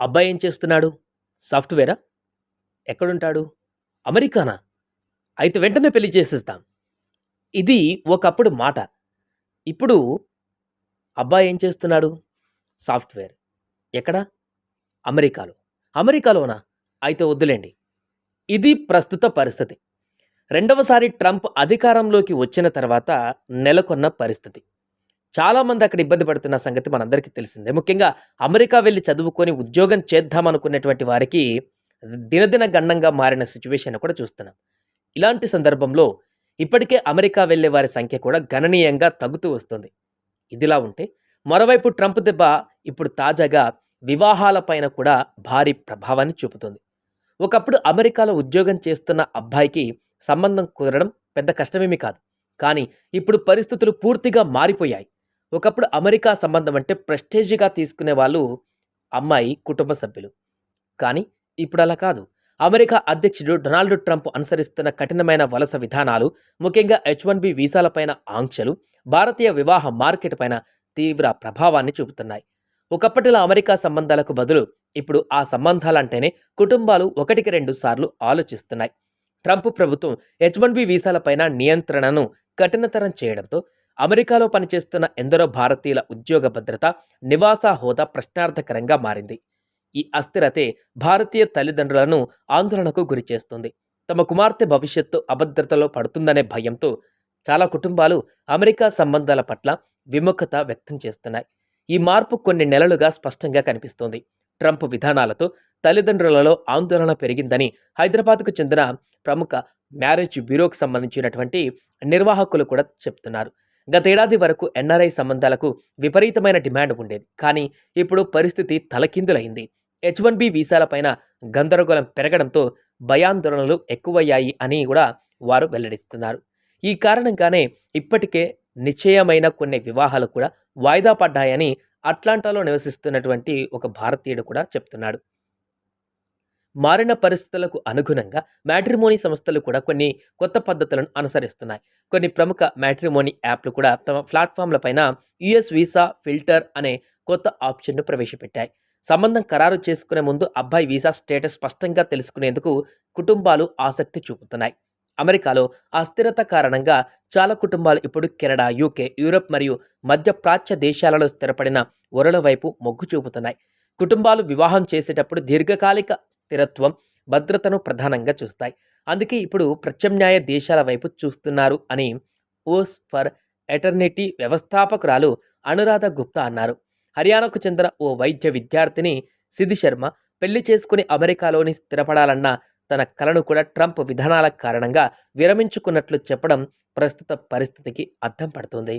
అబ్బాయి ఏం చేస్తున్నాడు? సాఫ్ట్వేరా? ఎక్కడుంటాడు? అమెరికానా? అయితే వెంటనే పెళ్ళి చేసేస్తాం. ఇది ఒకప్పుడు మాట. ఇప్పుడు అబ్బాయి ఏం చేస్తున్నాడు? సాఫ్ట్వేర్. ఎక్కడ? అమెరికాలో. అమెరికాలోనా? అయితే వద్దులేండి. ఇది ప్రస్తుత పరిస్థితి. రెండవసారి ట్రంప్ అధికారంలోకి వచ్చిన తర్వాత నెలకొన్న పరిస్థితి. చాలామంది అక్కడ ఇబ్బంది పడుతున్న సంగతి మనందరికీ తెలిసిందే. ముఖ్యంగా అమెరికా వెళ్ళి చదువుకొని ఉద్యోగం చేద్దామనుకునేటువంటి వారికి దినదిన గండంగా మారిన సిచ్యువేషన్ కూడా చూస్తున్నాం. ఇలాంటి సందర్భంలో ఇప్పటికే అమెరికా వెళ్ళే వారి సంఖ్య కూడా గణనీయంగా తగ్గుతూ వస్తుంది. ఇదిలా ఉంటే మరోవైపు ట్రంప్ దెబ్బ ఇప్పుడు తాజాగా వివాహాలపైన కూడా భారీ ప్రభావాన్ని చూపుతుంది. ఒకప్పుడు అమెరికాలో ఉద్యోగం చేస్తున్న అబ్బాయికి సంబంధం కుదరడం పెద్ద కష్టమేమీ కాదు. కానీ ఇప్పుడు పరిస్థితులు పూర్తిగా మారిపోయాయి. ఒకప్పుడు అమెరికా సంబంధం అంటే ప్రెస్టేజ్గా తీసుకునే వాళ్ళు అమ్మాయి కుటుంబ సభ్యులు. కానీ ఇప్పుడు అలా కాదు. అమెరికా అధ్యక్షుడు డొనాల్డ్ ట్రంప్ అనుసరిస్తున్న కఠినమైన వలస విధానాలు ముఖ్యంగా హెచ్ వన్ బి వీసాలపైన ఆంక్షలు భారతీయ వివాహ మార్కెట్ పైన తీవ్ర ప్రభావాన్ని చూపుతున్నాయి. ఒకప్పటిలో అమెరికా సంబంధాలకు బదులు ఇప్పుడు ఆ సంబంధాలంటేనే కుటుంబాలు ఒకటికి రెండు సార్లు ఆలోచిస్తున్నాయి. ట్రంప్ ప్రభుత్వం హెచ్ వన్ బి వీసాలపైన నియంత్రణను కఠినతరం చేయడంతో అమెరికాలో పనిచేస్తున్న ఎందరో భారతీయుల ఉద్యోగ భద్రత నివాస హోదా ప్రశ్నార్థకరంగా మారింది. ఈ అస్థిరతే భారతీయ తల్లిదండ్రులను ఆందోళనకు గురిచేస్తుంది తమ కుమార్తె భవిష్యత్తు అభద్రతలో పడుతుందనే భయంతో చాలా కుటుంబాలు అమెరికా సంబంధాల పట్ల విముఖత వ్యక్తం చేస్తున్నాయి. ఈ మార్పు కొన్ని నెలలుగా స్పష్టంగా కనిపిస్తోంది. ట్రంప్ విధానాలతో తల్లిదండ్రులలో ఆందోళన పెరిగిందని హైదరాబాద్కు చెందిన ప్రముఖ మ్యారేజ్ బ్యూరోకు సంబంధించినటువంటి నిర్వాహకులు కూడా చెప్తున్నారు. గతేడాది వరకు ఎన్ఆర్ఐ సంబంధాలకు విపరీతమైన డిమాండ్ ఉండేది. కానీ ఇప్పుడు పరిస్థితి తలకిందులైంది. హెచ్ వన్ బి వీసాలపైన గందరగోళం పెరగడంతో భయాందోళనలు ఎక్కువయ్యాయి అని కూడా వారు వెల్లడిస్తున్నారు. ఈ కారణంగానే ఇప్పటికే నిశ్చయమైన కొన్ని వివాహాలు కూడా వాయిదా పడ్డాయని అట్లాంటాలో నివసిస్తున్నటువంటి ఒక భారతీయుడు కూడా చెప్తున్నాడు. మారిన పరిస్థితులకు అనుగుణంగా మ్యాట్రిమోనీ సంస్థలు కూడా కొన్ని కొత్త పద్ధతులను అనుసరిస్తున్నాయి. కొన్ని ప్రముఖ మ్యాట్రిమోనీ యాప్లు కూడా తమ ప్లాట్ఫామ్లపైన యుఎస్ వీసా ఫిల్టర్ అనే కొత్త ఆప్షన్ను ప్రవేశపెట్టాయి. సంబంధం ఖరారు చేసుకునే ముందు అబ్బాయి వీసా స్టేటస్ స్పష్టంగా తెలుసుకునేందుకు కుటుంబాలు ఆసక్తి చూపుతున్నాయి. అమెరికాలో అస్థిరత కారణంగా చాలా కుటుంబాలు ఇప్పుడు కెనడా యూకే యూరప్ మరియు మధ్య ప్రాచ్య దేశాలలో స్థిరపడిన ఒరల వైపు మొగ్గు చూపుతున్నాయి. కుటుంబాలు వివాహం చేసేటప్పుడు దీర్ఘకాలిక స్థిరత్వం భద్రతను ప్రధానంగా చూస్తాయి. అందుకే ఇప్పుడు ప్రత్యామ్నాయ దేశాల వైపు చూస్తున్నారు అని ఓస్ ఫర్ ఎటర్నిటీ వ్యవస్థాపకురాలు అనురాధ గుప్తా అన్నారు. హర్యానాకు చెందిన ఓ వైద్య విద్యార్థిని సిద్ధి శర్మ పెళ్ళి చేసుకుని అమెరికాలోని స్థిరపడాలన్న తన కలను కూడా ట్రంప్ విధానాల కారణంగా విరమించుకున్నట్లు చెప్పడం ప్రస్తుత పరిస్థితికి అర్థం పడుతుంది.